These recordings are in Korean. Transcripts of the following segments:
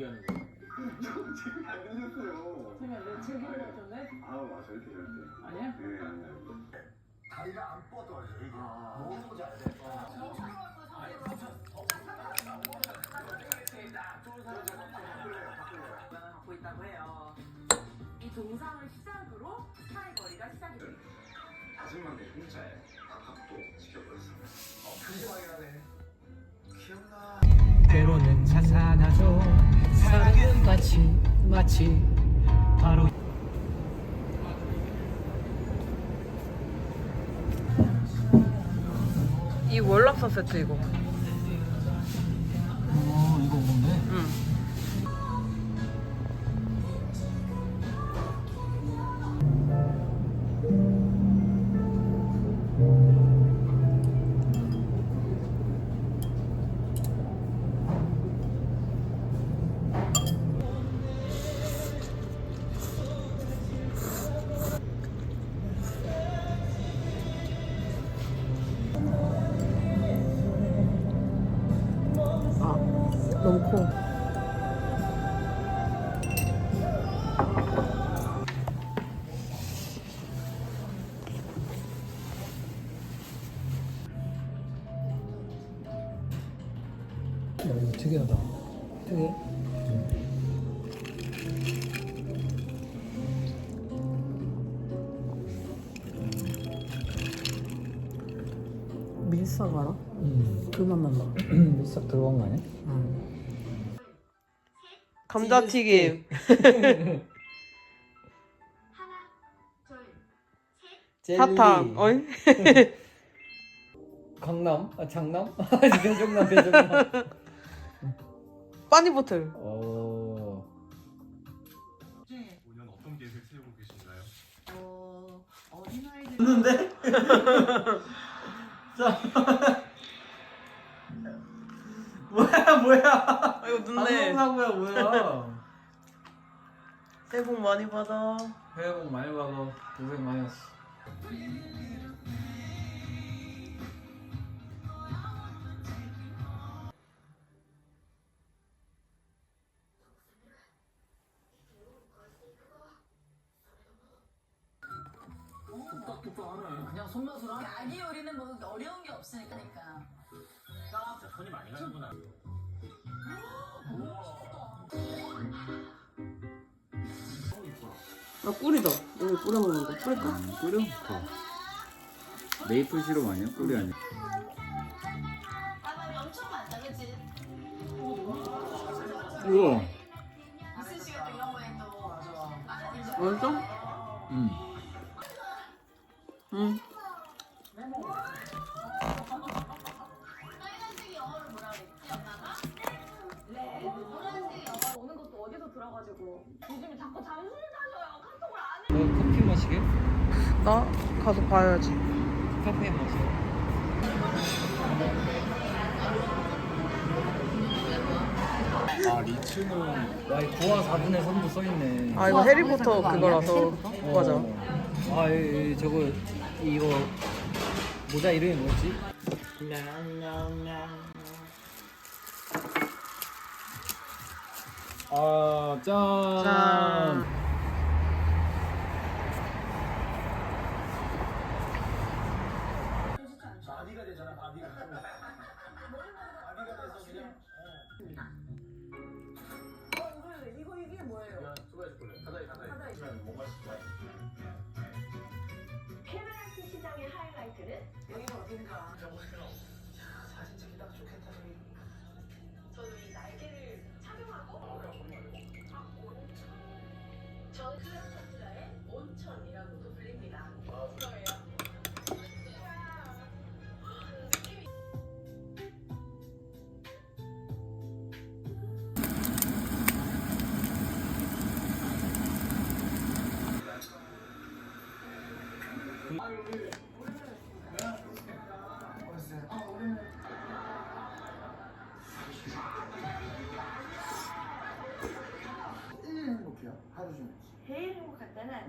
얘기하는 거. 지금 안 들렸어요. 정말 내거 같은데? 아 맞아 이렇게 될 때. 아니야? 네 아니야. 다리가 안 뻗어요 이게 너무 잘 돼. 마치 바로 이 월락사 세트 이거. 밀싹 알아? 음그맛 난다. 싹 들어간 거 아니야? 감자튀김. 젤리 사탕. 어이? 강남? 아 장남? 배정남 배정남 빠니보틀. 어... 5년 어떤 계획을 세우고 계신가요? 어, 어린아이들 했는데? 자. 뭐야 뭐야? 아, 이거 눈네. 방송사고야 뭐야? 새해 복 많이 받아. 새해 복 많이 받아. 고생 많이 했어 그냥 손맛으로 아기 요리는 뭐 어려운 게 없으니까. 손이 많이 가는구나. 아 꿀이다. 여기 뿌려 먹는 거. 뿌릴까? 꿀려? 더. 메이플 시럽 아니야? 꿀이 아니야? 까만이 엄청 많다, 그치? 우와. 이슬 씨가 또 이런 거에 또. 맞아. 맛있어? 응. 응. 너 커피 마시게? 나 가서 봐야지. 카페 마셔 아, 리츠는. 와, 이 9화 4분의 3도 써있네. 아 이거 해리포터 그거라서 어. 맞아. 아, 이, 이, 저거, 이거, 모자 이름이 뭐였지? 아, 짠. 짠. 클레오파트라의 온천이라고도 불립니다. 그거예요. 행복해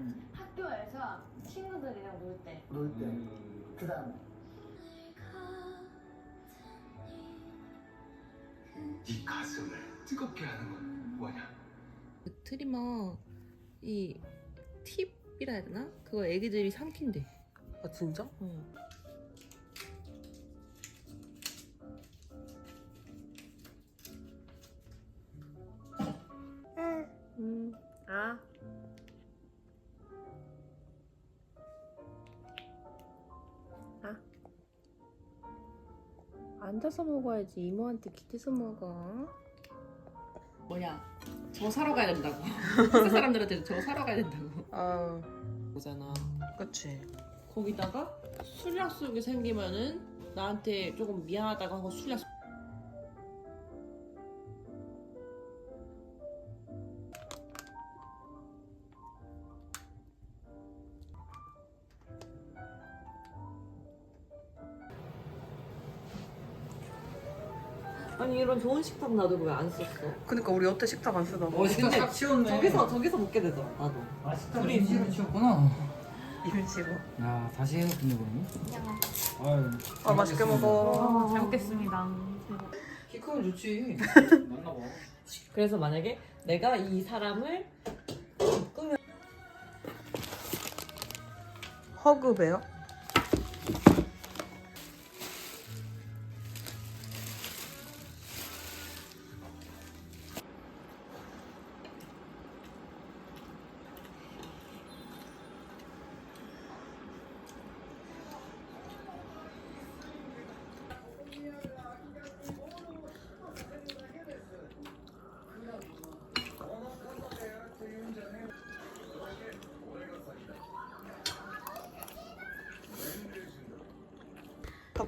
때는 학교에서 친구들이랑 놀 때. 놀 때. 그다음. 네 가슴을 뜨겁게 하는 거야. 그 트리머 이 팁이라 해야 되나? 그거 애기들이 삼킨대. 아 진짜? 응. 앉아서 먹어야지. 이모한테 기대서 먹어. 뭐냐? 저 사러 가야 된다고. 회사 사람들한테 저 사러 가야 된다고. 아 보잖아. 그치 거기다가 술 약속이 생기면은 나한테 조금 미안하다고 하고 술 약속. 아니 이런 좋은 식탁 놔두고 왜안 썼어? 그니까 우리 여태 식탁 안 쓰다가 식탁 싹 치웠네. 저기서 저기서 먹게 되더라 나도. 아, 식탁 임시로 치웠구나. 이런 식으로 야, 다시 해놓겠네, 그러면. 아유. 아 맛있게 먹어 잘 먹겠습니다. 키 크면 좋지. 맞나 봐. 그래서 만약에 내가 이 사람을 꾸며 허그베요?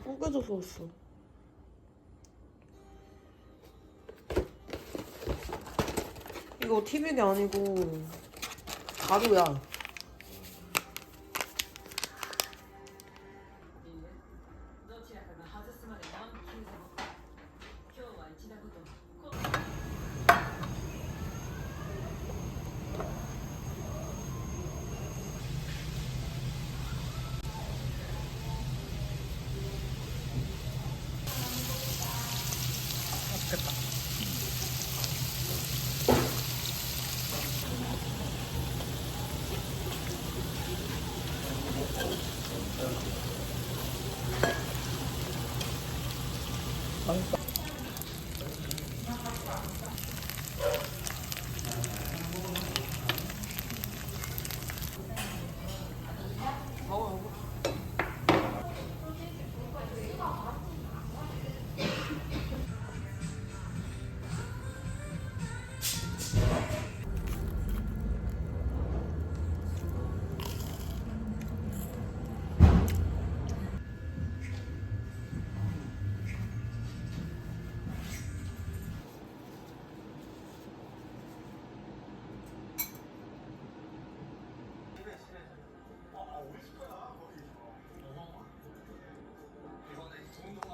다 뽀개져서 왔어. 이거 TV가 아니고 가루야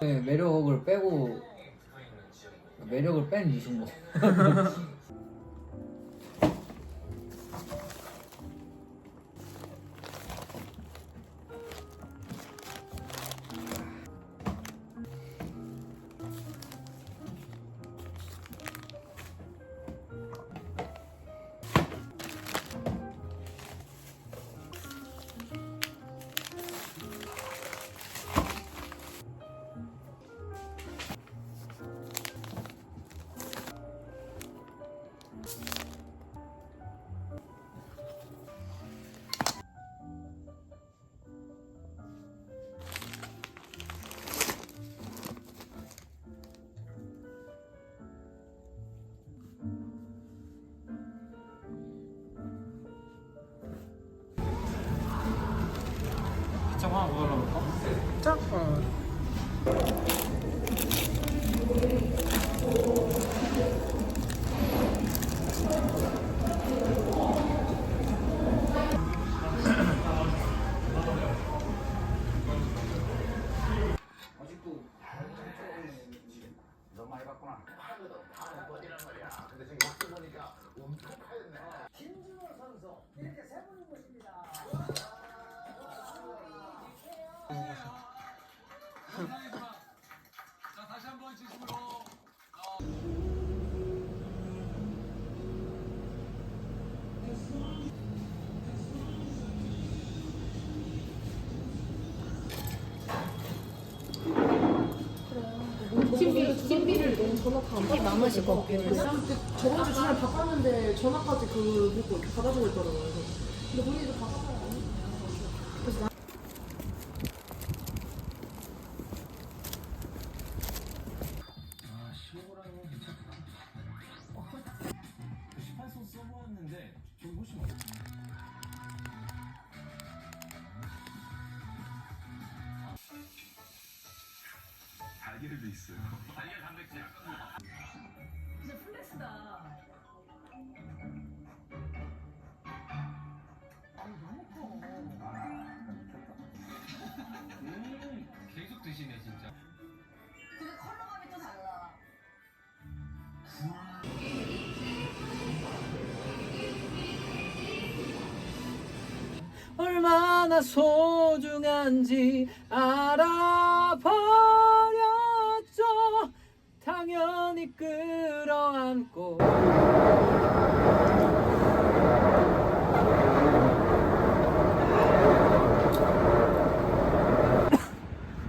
네, 매력을 빼고 매력을 뺀 이승모. 참 하나 먹으려고 진짜? 어. 아직도 너무 많이 봤구나. 근데 지금 막상 보니까 엄청 하였네. 김준호 선수 이렇게 세 분 전화가 안 받아. 많으실 것 같긴 해. 저번 주 주말 바꿨는데 전화까지 그 그거 받아주고 있더라고요. 그래서. 근데 본인도 바꿨어요. 그래서 나 아, 15g은 괜찮다. 18소 써보았는데, 저기 훨씬 많아. 달걀도 있어요. 달걀 얼마나 소중한지 알아버렸죠 당연히 끌어안고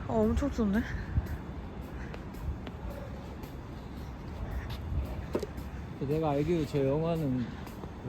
아, 엄청 쏘네. 내가 알기로 저 영화는